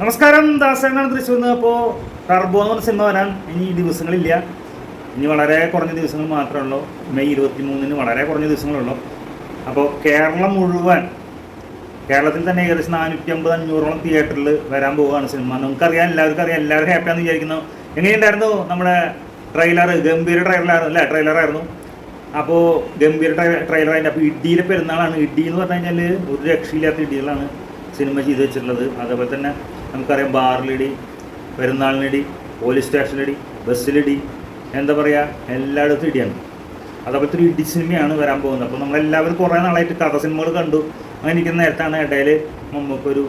നമസ്കാരം ദാസ തൃശ്ശൂർ നിന്ന് അപ്പോൾ ടർബോ എന്ന് പറഞ്ഞ സിനിമ വരാൻ ഇനി ദിവസങ്ങളില്ല. ഇനി വളരെ കുറഞ്ഞ ദിവസങ്ങൾ മാത്രമേ ഉള്ളൂ. മെയ് ഇരുപത്തി മൂന്നിന് വളരെ കുറഞ്ഞ ദിവസങ്ങളുള്ളൂ അപ്പോൾ കേരളം മുഴുവൻ കേരളത്തിൽ തന്നെ ഏകദേശം നാനൂറ്റി അമ്പത് അഞ്ഞൂറോളം തിയേറ്ററിൽ വരാൻ പോവുകയാണ് സിനിമ. നമുക്കറിയാം എല്ലാവർക്കും അറിയാം. എല്ലാവരും ഹാപ്പിയാണെന്ന് വിചാരിക്കുന്നു. എങ്ങനെയുണ്ടായിരുന്നു നമ്മുടെ ട്രെയിലർ ഗംഭീര ട്രെയിലറായിരുന്നു അല്ലേ? ട്രെയിലറായിരുന്നു അപ്പോൾ ഗംഭീര അതിന്റെ അപ്പോൾ ഇഡിയിലെ പെരുന്നാളാണ്. ഇഡി എന്ന് പറഞ്ഞു കഴിഞ്ഞാൽ ഒരു രക്ഷയില്ലാത്ത ഇടികളാണ് സിനിമ ചെയ്തു വെച്ചിട്ടുള്ളത്. അതേപോലെ തന്നെ നമുക്കറിയാം ബാറിലിടി പെരുന്നാളിനിടി പോലീസ് സ്റ്റേഷനിലിടി ബസ്സിലിടി എന്താ പറയുക എല്ലായിടത്തും ഇടിയാണ്. അതേപോലത്തെ ഒരു ഇടി സിനിമയാണ് വരാൻ പോകുന്നത്. അപ്പോൾ നമ്മളെല്ലാവരും കുറേ നാളായിട്ട് കഥ സിനിമകൾ കണ്ടു. അങ്ങനെ ഇരിക്കുന്ന നേരത്താണ് ഇടയിൽ നമുക്കൊരു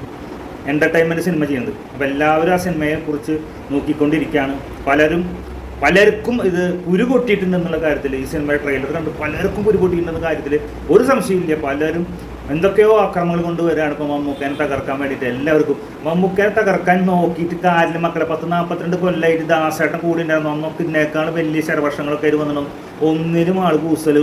എന്റർടൈൻമെന്റ് സിനിമ ചെയ്യുന്നത്. അപ്പോൾ എല്ലാവരും ആ സിനിമയെ കുറിച്ച് നോക്കിക്കൊണ്ടിരിക്കുകയാണ്. പലരും പലർക്കും ഇത് ഉരു കൊട്ടിയിട്ടുണ്ടെന്നുള്ള കാര്യത്തിൽ ഈ സിനിമയുടെ ട്രെയിലർ കണ്ട് പലർക്കും ഉരു കൊട്ടിയിട്ടുണ്ടെന്ന കാര്യത്തിൽ ഒരു സംശയമില്ല പലരും എന്തൊക്കെയോ അക്രമങ്ങൾ കൊണ്ടുവരികയാണ് ഇപ്പോൾ മമ്മൂക്കനെ തകർക്കാൻ വേണ്ടിയിട്ട് എല്ലാവർക്കും. മമ്മൂക്കനെ തകർക്കാൻ നോക്കിയിട്ട് കാര്യമില്ല മക്കളെ പത്ത് നാൽപ്പത്തിരണ്ട് കൊല്ലായിട്ട് ദാസേട്ടൻ കൂടി ഉണ്ടായിരുന്നു. അന്നൊക്കെ ഇന്നേക്കാൾ വലിയ ശരവർഷങ്ങളൊക്കെ ആയിട്ട് വന്നിട്ടും ഒന്നിനും ആൾ കൂസൽ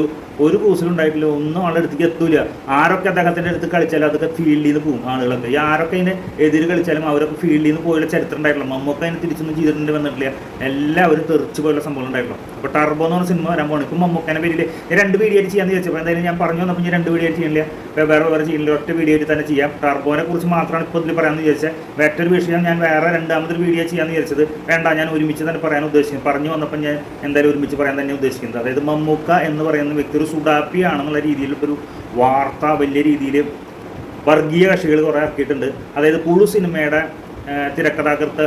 ഒരു കൂസലും ഉണ്ടായിട്ടില്ല. ഒന്നും ആളുടെ അടുത്തേക്ക് എത്തൂല. ആരൊക്കെ അദ്ദേഹത്തിന്റെ അടുത്ത് കളിച്ചാലും അതൊക്കെ ഫീൽഡിൽ നിന്ന് പോകും ആളുകളൊക്കെ. ആരൊക്കെ അതിന് എതിര് കളിച്ചാലും അവരൊക്കെ ഫീൽഡിൽ നിന്ന് പോയുള്ള ചരിത്രം ഉണ്ടായിട്ടില്ല. മമ്മൂക്ക അതിന് തിരിച്ചൊന്നും ചെയ്തിട്ടുണ്ട് വന്നിട്ടില്ല. എല്ലാവരും തെറിച്ച് പോയുള്ള സംഭവം ഉണ്ടായിട്ടുള്ളൂ അപ്പോൾ ടർബോ എന്ന് പറഞ്ഞ സിനിമ വരാൻ പോകണം ഇപ്പം മമ്മൂക്കനെ പേരിൽ രണ്ട് വീഡിയോ ചെയ്യാന്ന് ചോദിച്ചപ്പോൾ എന്തായാലും ഞാൻ പറഞ്ഞു വന്നപ്പോൾ ഞാൻ രണ്ട് വീഡിയോ ചെയ്യണില്ല വേറെ വേറെ ചെയ്യില്ല ഒറ്റ വീഡിയോ തന്നെ ചെയ്യാം. ടർബോനെ കുറിച്ച് മാത്രമാണ് ഇപ്പോൾ ഇതിൽ പറയാമെന്ന് വിചാരിച്ചത് മറ്റൊരു വിഷയം ഞാൻ വേറെ രണ്ടാമതൊരു വീഡിയോ ചെയ്യാമെന്ന് വിചാരിച്ചത്. വേണ്ട ഞാൻ ഒരുമിച്ച് തന്നെ പറയാൻ ഉദ്ദേശിക്കുന്നത് പറഞ്ഞു വന്നപ്പോൾ ഞാൻ എന്തായാലും ഒരുമിച്ച് പറയാൻ തന്നെ ഉദ്ദേശിക്കുന്നത്. അതായത് മമ്മൂക്ക എന്ന് പറയുന്ന വ്യക്തി ഒരു സുഡാപ്പി ആണെന്നുള്ള രീതിയിൽ ഒരു വാർത്ത വലിയ രീതിയിൽ വർഗീയ കക്ഷികൾ കുറേ ഇറക്കിയിട്ടുണ്ട്. അതായത് പുഴു സിനിമയുടെ തിരക്കഥാകൃത്ത്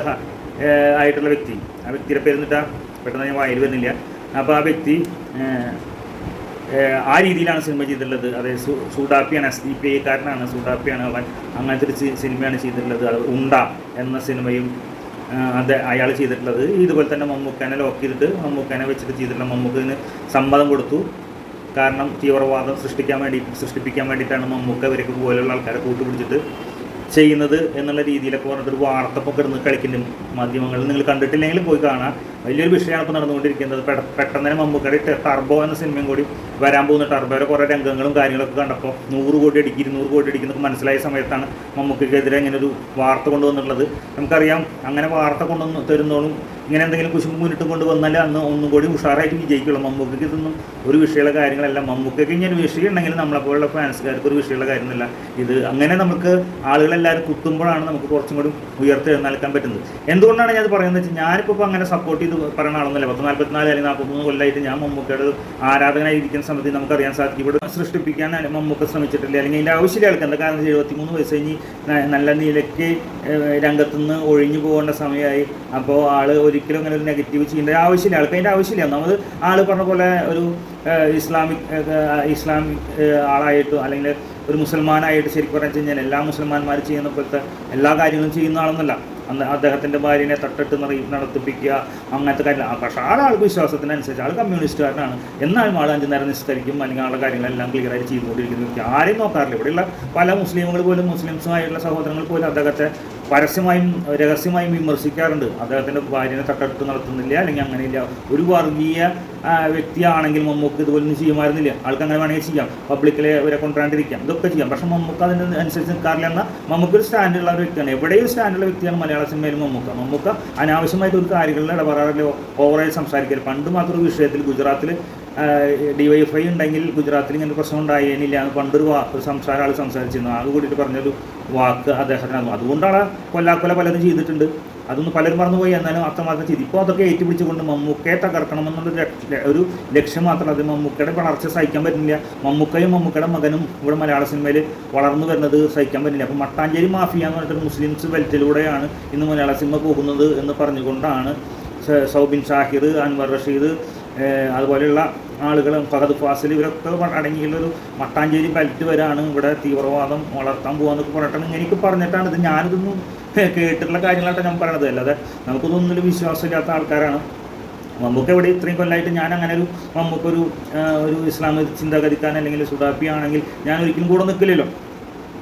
ആയിട്ടുള്ള വ്യക്തി. ആ വ്യക്തിയുടെ പേര് എന്നിട്ടാ പെട്ടെന്ന് ഞാൻ വായിൽ വരുന്നില്ല. അപ്പോൾ ആ വ്യക്തി ആ, രീതിയിലാണ് സിനിമ ചെയ്തിട്ടുള്ളത്. അതായത് സൂഡാപ്പിയാണ് എസ് ഡി പി ഐക്കാരനാണ് സൂഡാപ്പിയാണ് അവൻ. അങ്ങനത്തെ ഒരു സിനിമയാണ് ചെയ്തിട്ടുള്ളത്. അത് ഉണ്ട എന്ന സിനിമയും അത് അയാൾ ചെയ്തിട്ടുള്ളത്. ഇതുപോലെ തന്നെ മമ്മൂക്കാനെ ലോക്ക് ചെയ്തിട്ട് മമ്മൂക്കാനെ വെച്ചിട്ട് ചെയ്തിട്ടുള്ള മമ്മൂക്കിന് സമ്മതം കൊടുത്തു. കാരണം തീവ്രവാദം സൃഷ്ടിക്കാൻ വേണ്ടി സൃഷ്ടിപ്പിക്കാൻ വേണ്ടിയിട്ടാണ് മമ്മൂക്ക ഇവരൊക്കെ പോലെയുള്ള ആൾക്കാരെ കൂട്ടുപിടിച്ചിട്ട് ചെയ്യുന്നത് എന്നുള്ള രീതിയിലൊക്കെ പറഞ്ഞിട്ട് ഒരു വാർത്ത ഇപ്പോൾ കിടന്ന് കളിക്കുന്നു മാധ്യമങ്ങളിൽ. നിങ്ങൾ കണ്ടിട്ടില്ലെങ്കിൽ പോയി കാണാം. വലിയൊരു വിഷയമാണ് ഇപ്പോൾ നടന്നുകൊണ്ടിരിക്കുന്നത്. പെട- പെട്ടെന്ന് തന്നെ മമ്മൂക്കയുടെ ടർബോ എന്ന സിനിമയും കൂടി വരാൻ പോകുന്ന ടർബോയുടെ കുറേ രംഗങ്ങളും കാര്യങ്ങളൊക്കെ കണ്ടപ്പോൾ നൂറ് കോടി അടിക്കും ഇരുന്നൂറ് കോടി അടിക്കുന്നൊക്കെ മനസ്സിലായ സമയത്താണ് മമ്മൂക്കയ്ക്കെതിരെ ഇങ്ങനെ ഒരു വാർത്ത കൊണ്ടുവന്നുള്ളത് നമുക്കറിയാം അങ്ങനെ വാർത്ത കൊണ്ടുവന്ന് തരുന്നോളും ഇങ്ങനെ എന്തെങ്കിലും കുശുമ്പ് മുന്നിട്ട് കൊണ്ടുവന്നാൽ അന്ന് ഒന്നും കൂടി ഉഷാറായിട്ട് വിജയിക്കുള്ളൂ. മമ്മൂക്കയ്ക്ക് ഇതൊന്നും ഒരു വിഷയമുള്ള കാര്യങ്ങളല്ല. മമ്മൂക്കയ്ക്ക് ഇങ്ങനെ വിഷയം ഉണ്ടെങ്കിൽ നമ്മളെപ്പോലുള്ള ഫാൻസുകാർക്ക് ഒരു വിഷയമുള്ള കാര്യമൊന്നുമില്ല. ഇത് അങ്ങനെ നമുക്ക് ആളുകളെല്ലാവരും കുത്തുമ്പോഴാണ് നമുക്ക് കുറച്ചും കൂടി ഉയർത്തെഴുന്നേൽക്കാൻ പറ്റുന്നത്. എന്തുകൊണ്ടാണ് ഞാൻ അത് പറയുന്നത് വെച്ചാൽ ഞാനിപ്പോൾ അങ്ങനെ സപ്പോർട്ട് ചെയ്ത് പറയുന്ന ആളൊന്നുമില്ല. പത്ത് നാൽപ്പത്തിനാല് അല്ലെങ്കിൽ നാൽപ്പത്തൊന്ന് കൊല്ലമായിട്ട് ഞാൻ മമ്മൂക്കയുടെ ആരാധകനായി സമയത്ത് നമുക്കറിയാൻ സാധിക്കും. ഇവിടെ സൃഷ്ടിപ്പിക്കാൻ മമ്മൂക്ക ശ്രമിച്ചിട്ടില്ല? അല്ലെങ്കിൽ അതിന്റെ ആവശ്യമില്ല ആൾക്ക് എന്താ കാരണം? എഴുപത്തിമൂന്ന് വയസ്സ് കഴിഞ്ഞ് നല്ല നിലയ്ക്ക് രംഗത്തുനിന്ന് ഒഴിഞ്ഞു പോകേണ്ട സമയമായി. അപ്പോൾ ആൾ ഒരിക്കലും അങ്ങനെ ഒരു നെഗറ്റീവ് ചെയ്യേണ്ട ആവശ്യമില്ല. ആൾക്ക് അതിന്റെ ആവശ്യമില്ല. നമ്മൾ ആൾ പറഞ്ഞ പോലെ ഒരു ഇസ്ലാമിക് ഇസ്ലാമിക് ആളായിട്ടോ അല്ലെങ്കിൽ ഒരു മുസൽമാനായിട്ട് ശരിക്കും പറഞ്ഞു കഴിഞ്ഞാൽ എല്ലാ മുസൽമാന്മാർ ചെയ്യുന്ന പോലത്തെ എല്ലാ കാര്യങ്ങളും ചെയ്യുന്ന ആളൊന്നുമല്ല അന്ന് അദ്ദേഹത്തിന്റെ ഭാര്യനെ തട്ടിട്ട് നിറ നടത്തിപ്പിക്കുക അങ്ങനത്തെ കാര്യങ്ങൾ. പക്ഷേ ആളാൾക്ക് വിശ്വാസത്തിനനുസരിച്ച് ആൾ കമ്മ്യൂണിസ്റ്റുകാരനാണ്. എന്നാലും ആൾ അഞ്ചു നേരം നിസ്കരിക്കും അല്ലെങ്കിൽ ആളുടെ കാര്യങ്ങളെല്ലാം ക്ലിയറായിട്ട് ചെയ്തുകൊണ്ടിരിക്കുന്നു. ആരെയും നോക്കാറില്ല. ഇവിടെയുള്ള പല മുസ്ലിമുകൾ പോലും മുസ്ലിംസുമായുള്ള സഹോദരങ്ങൾ പോലും അദ്ദേഹത്തെ പരസ്യമായും രഹസ്യമായും വിമർശിക്കാറുണ്ട്. അദ്ദേഹത്തിന്റെ ഭാര്യനെ തട്ടെടുത്ത് നടത്തുന്നില്ല അല്ലെങ്കിൽ അങ്ങനെയില്ല. ഒരു വർഗീയ വ്യക്തിയാണെങ്കിൽ മമ്മൂക്ക് ഇതുപോലൊന്നും ചെയ്യുമായിരുന്നില്ല. ആൾക്ക് അങ്ങനെ വേണമെങ്കിൽ ചെയ്യാം. പബ്ലിക്കിലെ അവരെ കൊണ്ടുവരാണ്ടിരിക്കാം. ഇതൊക്കെ ചെയ്യാം. പക്ഷെ മമ്മൂക്ക് അതിന് അനുസരിച്ച് നിൽക്കാറില്ല എന്നാൽ മമ്മൂക്ക് ഒരു സ്റ്റാൻഡുള്ള ഒരു വ്യക്തിയാണ്. എവിടെയും സ്റ്റാൻഡുള്ള വ്യക്തിയാണ് മലയാള സിനിമയിൽ മമ്മൂക്ക. മമ്മൂക്ക അനാവശ്യമായിട്ട് ഒരു കാര്യങ്ങളിൽ ഇടപെടാറില്ല ഓവറായി സംസാരിക്കരുത്. പണ്ട് മാത്രം വിഷയത്തിൽ ഗുജറാത്തിൽ ഡിവൈഎഫ്ഐ ഉണ്ടെങ്കിൽ ഗുജറാത്തിൽ ഇങ്ങനെ പ്രശ്നം ഉണ്ടായേനില്ല എന്ന് പണ്ടൊരു വാക്ക് ഒരു സംസാരം ആൾ സംസാരിച്ചിരുന്നു. ആകെ കൂടിയിട്ട് പറഞ്ഞൊരു വാക്ക് അദ്ദേഹത്തിനാണ്. അതുകൊണ്ടാണ് കൊല്ലാക്കൊല പലതും ചെയ്തിട്ടുണ്ട്. അതൊന്നും പലരും മറന്നുപോയി. എന്നാലും അത്രമാത്രം ചെയ്തു. ഇപ്പോൾ അതൊക്കെ ഏറ്റുപിടിച്ചുകൊണ്ട് മമ്മൂക്കയെ തകർക്കണമെന്നുള്ള ഒരു ലക്ഷ്യം മാത്രമല്ല അത് മമ്മൂക്കയുടെ വളർച്ച സഹിക്കാൻ പറ്റുന്നില്ല മമ്മൂക്കയും മമ്മൂക്കയുടെ മകനും ഇവിടെ മലയാള സിനിമയിൽ വളർന്നു വരുന്നത് സഹിക്കാൻ പറ്റില്ല. അപ്പോൾ മട്ടാഞ്ചേരി മാഫിയ എന്ന് പറഞ്ഞിട്ട് മുസ്ലിംസ് ബെൽറ്റിലൂടെയാണ് ഇന്ന് മലയാള സിനിമ പോകുന്നത് എന്ന് പറഞ്ഞുകൊണ്ടാണ് സൗബിൻ ഷാഹിർ അൻവർ റഷീദ് അതുപോലെയുള്ള ആളുകൾ ഫഹദ് ഫാസിൽ ഇവരൊക്കെ അടങ്ങിയുള്ളൊരു മട്ടാഞ്ചേരി ബെൽറ്റ് വരാണ്. ഇവിടെ തീവ്രവാദം വളർത്താൻ പോകാന്നൊക്കെ പറഞ്ഞിട്ടാണ്. എനിക്ക് പറഞ്ഞിട്ടാണ് ഇത്. ഞാനിതൊന്നും കേട്ടിട്ടുള്ള കാര്യങ്ങളായിട്ട് ഞാൻ പറയണത്. അല്ലാതെ നമുക്കിതൊന്നും വിശ്വാസമില്ലാത്ത ആൾക്കാരാണ്. മമ്മൂക്ക് ഇവിടെ ഇത്രയും കൊല്ലമായിട്ട് ഞാൻ അങ്ങനെ ഒരു മമ്മൂക്കൊരു ഒരു ഇസ്ലാമിക ചിന്താഗതിക്കാൻ അല്ലെങ്കിൽ സുഡാപ്പി ആണെങ്കിൽ ഞാൻ ഒരിക്കലും കൂടെ നിൽക്കില്ലല്ലോ.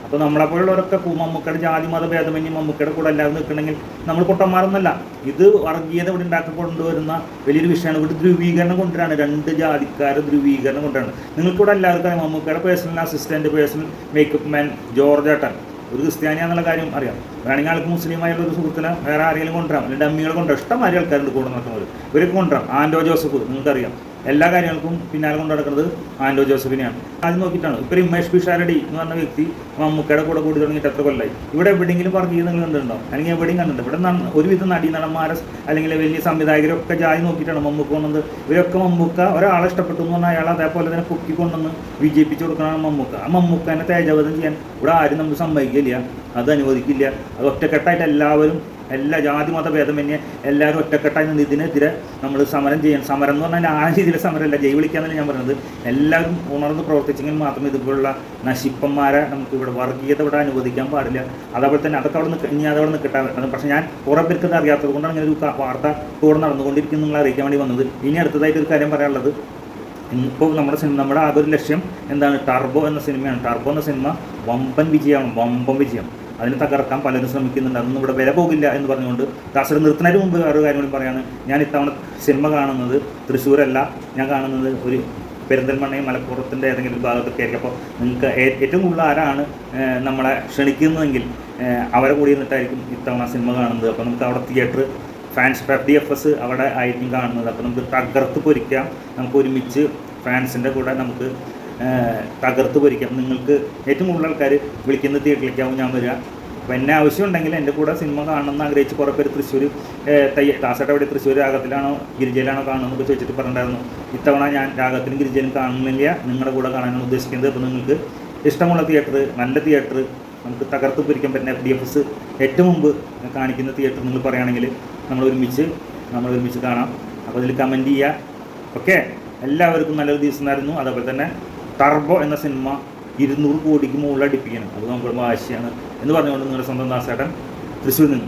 അപ്പോൾ നമ്മളെപ്പോലുള്ളവരൊക്കെ മമ്മൂക്കയുടെ ജാതി മത ഭേദമന്യം മമ്മൂക്കയുടെ കൂടെ എല്ലാവരും നിൽക്കണമെങ്കിൽ നമ്മൾ പൊട്ടന്മാരൊന്നല്ല ഇത് വർഗീയത ഇവിടെ ഉണ്ടാക്കി കൊണ്ടുവരുന്ന വലിയൊരു വിഷയമാണ്. ഇവിടെ ധ്രുവീകരണം കൊണ്ടുവരാണ്. രണ്ട് ജാതിക്കാർ ധ്രുവീകരണം കൊണ്ടുവരാണ്. നിങ്ങൾക്കൂടെ എല്ലാവർക്കും അറിയാം. മമ്മൂക്കയുടെ personal assistant personal makeup man George ഏട്ടൻ. ഒരു ക്രിസ്ത്യാനിയാന്നുള്ള കാര്യം അറിയാം. വേണമെങ്കിൽ ആൾക്ക് മുസ്ലിമായുള്ള ഒരു സുഹൃത്തിനെ വേറെ ആരെങ്കിലും കൊണ്ടുവരാം. അല്ലെങ്കിൽ ഡമ്മികൾ കൊണ്ടുവരാം. ഇഷ്ടം ആരെയും ആൾക്കാരുണ്ട് കൂടെ നടക്കുന്നത് ഇവരൊക്കെ കൊണ്ടുവരാം. ആൻഡോ ജോസഫ് നിങ്ങൾക്കറിയാം. എല്ലാ കാര്യങ്ങൾക്കും പിന്നാലെ കൊണ്ടു നടക്കുന്നത് ആൻഡോ ജോസഫിനെയാണ്. അത് നോക്കിയിട്ടാണ്. ഇപ്പോൾ ഒരു ഉമേഷ് പിഷാരടി എന്ന് പറഞ്ഞ വ്യക്തി മമ്മൂക്കയുടെ കൂടെ കൂടി തുടങ്ങിയിട്ട് എത്ര കൊല്ലായി. ഇവിടെ എവിടെയെങ്കിലും വർക്ക് ചെയ്ത് നിങ്ങൾ കണ്ടിട്ടുണ്ടോ? അല്ലെങ്കിൽ എവിടെയും കണ്ടിട്ടുണ്ട്. ഇവിടെ ഒരുവിധം നടീ നടന്മാരെ അല്ലെങ്കിൽ വലിയ സംവിധായകരൊക്കെ ജാതി നോക്കിയിട്ടാണ് മമ്മൂക്ക വന്നത്. ഇവരൊക്കെ മമ്മൂക്ക ഒരാളെ ഇഷ്ടപ്പെട്ടു എന്ന് പറഞ്ഞാൽ അയാൾ അതേപോലെ തന്നെ പൊക്കിക്കൊണ്ടെന്ന് വിജയിപ്പിച്ചു കൊടുക്കണതാണ് മമ്മൂക്ക. ആ മമ്മൂക്കനെ തേജവധം ചെയ്യാൻ ഇവിടെ ആരും നമുക്ക് സമ്മതിക്കില്ല അത് അനുവദിക്കില്ല അത് ഒറ്റക്കെട്ടായിട്ട് എല്ലാവരും എല്ലാ ജാതി മത ഭേദമന്യേ എല്ലാവരും ഒറ്റക്കെട്ടായി നിന്ന് ഇതിനെതിരെ നമ്മൾ സമരം ചെയ്യണം. സമരം എന്ന് പറഞ്ഞാൽ ആ രീതിയിലെ സമരമല്ല. ജൈ വിളിക്കാന്നല്ല ഞാൻ പറയുന്നത് എല്ലാവരും ഉണർന്ന് പ്രവർത്തിച്ചെങ്കിൽ മാത്രമേ ഇതുപോലുള്ള നശിപ്പന്മാരെ നമുക്ക് ഇവിടെ വർഗീയത ഇവിടെ അനുവദിക്കാൻ പാടില്ല. അതേപോലെ തന്നെ അതൊക്കെ അവിടെ നിന്ന് ഇനി അതവിടെ നിൽക്കട്ടെ അത് പക്ഷേ ഞാൻ കുറേ പേർക്ക് അറിയാത്തത് കൊണ്ടാണ് ഇങ്ങനെ ഒരു വാർത്ത കൂടെ നടന്നുകൊണ്ടിരിക്കുന്നു നിങ്ങളെ അറിയിക്കാൻ വേണ്ടി വന്നത്. ഇനി അടുത്തതായിട്ട് ഒരു കാര്യം പറയാനുള്ളത്. ഇപ്പോൾ നമ്മുടെ സിനിമ നമ്മുടെ ഒരു ലക്ഷ്യം എന്താണ്? ടർബോ എന്ന സിനിമയാണ്. ടർബോ എന്ന സിനിമ വമ്പൻ വിജയമാണ്. വമ്പൻ വിജയം. അതിനെ തകർക്കാൻ പലരും ശ്രമിക്കുന്നുണ്ട്. അതൊന്നും ഇവിടെ വില പോകില്ല എന്ന് പറഞ്ഞുകൊണ്ട് ദാസർ നിർത്തുന്നതിന് മുമ്പ് വേറൊരു കാര്യം കൂടി ഞാൻ ഇത്തവണ സിനിമ കാണുന്നത് തൃശ്ശൂരല്ല. ഞാൻ കാണുന്നത് ഒരു പെരിന്തൽമണ്ണയും മലപ്പുറത്തിന്റെ ഏതെങ്കിലും ഒരു ഭാഗത്തൊക്കെ ആയിരിക്കും. അപ്പോൾ നിങ്ങൾക്ക് ഏറ്റവും കൂടുതൽ ആരാണ് നമ്മളെ ക്ഷണിക്കുന്നതെങ്കിൽ അവരെ കൂടി നിന്നിട്ടായിരിക്കും ഇത്തവണ സിനിമ കാണുന്നത്. അപ്പോൾ നമുക്ക് അവിടെ theatre fans F D F S അവിടെ ആയിരിക്കും കാണുന്നത്. അപ്പോൾ നമുക്ക് തകർത്ത് പൊരിക്കാം. നമുക്ക് ഒരുമിച്ച് ഫാൻസിന്റെ കൂടെ നമുക്ക് തകർത്ത് പൊരിക്കാം. നിങ്ങൾക്ക് ഏറ്റവും കൂടുതൽ ആൾക്കാർ വിളിക്കുന്ന തിയേറ്ററിലേക്കാവും ഞാൻ വരിക. അപ്പോൾ എന്നെ ആവശ്യമുണ്ടെങ്കിൽ എന്റെ കൂടെ സിനിമ കാണണമെന്ന് ആഗ്രഹിച്ച് കുറേ പേര് തൃശ്ശൂർ തയ്യ ദാസേട്ട അവിടെ തൃശ്ശൂർ രാഗത്തിലാണോ ഗിരിജയിലാണോ കാണുന്നതെന്നൊക്കെ ചോദിച്ചിട്ട് പറഞ്ഞിട്ടുണ്ടായിരുന്നു. ഇത്തവണ ഞാൻ രാഗത്തിലും ഗിരിജയിലും കാണുന്നില്ല. നിങ്ങളുടെ കൂടെ കാണാനാണ് ഉദ്ദേശിക്കുന്നത്. അപ്പോൾ നിങ്ങൾക്ക് ഇഷ്ടമുള്ള തിയേറ്റർ നല്ല തിയേറ്റർ നമുക്ക് തകർത്ത് പൊരിക്കാൻ പറ്റുന്ന എഫ് ഡി എഫ് എസ് ഏറ്റവും മുമ്പ് കാണിക്കുന്ന തിയേറ്റർ നിങ്ങൾ പറയുകയാണെങ്കിൽ നമ്മൾ ഒരുമിച്ച് നമ്മൾ ഒരുമിച്ച് കാണാം. അപ്പോൾ അതിൽ കമന്റ് ചെയ്യുക ഓക്കെ എല്ലാവർക്കും നല്ലൊരു ദിവസം ആയിരുന്നു അതേപോലെ തന്നെ ടർബോ എന്ന സിനിമ ഇരുന്നൂറ് കോടിക്ക് മുകളിൽ അടിപ്പിക്കണം അത് നമ്മുടെ വാശിയാണ്. എന്ന് പറഞ്ഞുകൊണ്ട് നിങ്ങളുടെ സ്വന്തം ദാസേട്ടൻ തൃശ്ശൂരിൽ നിന്ന്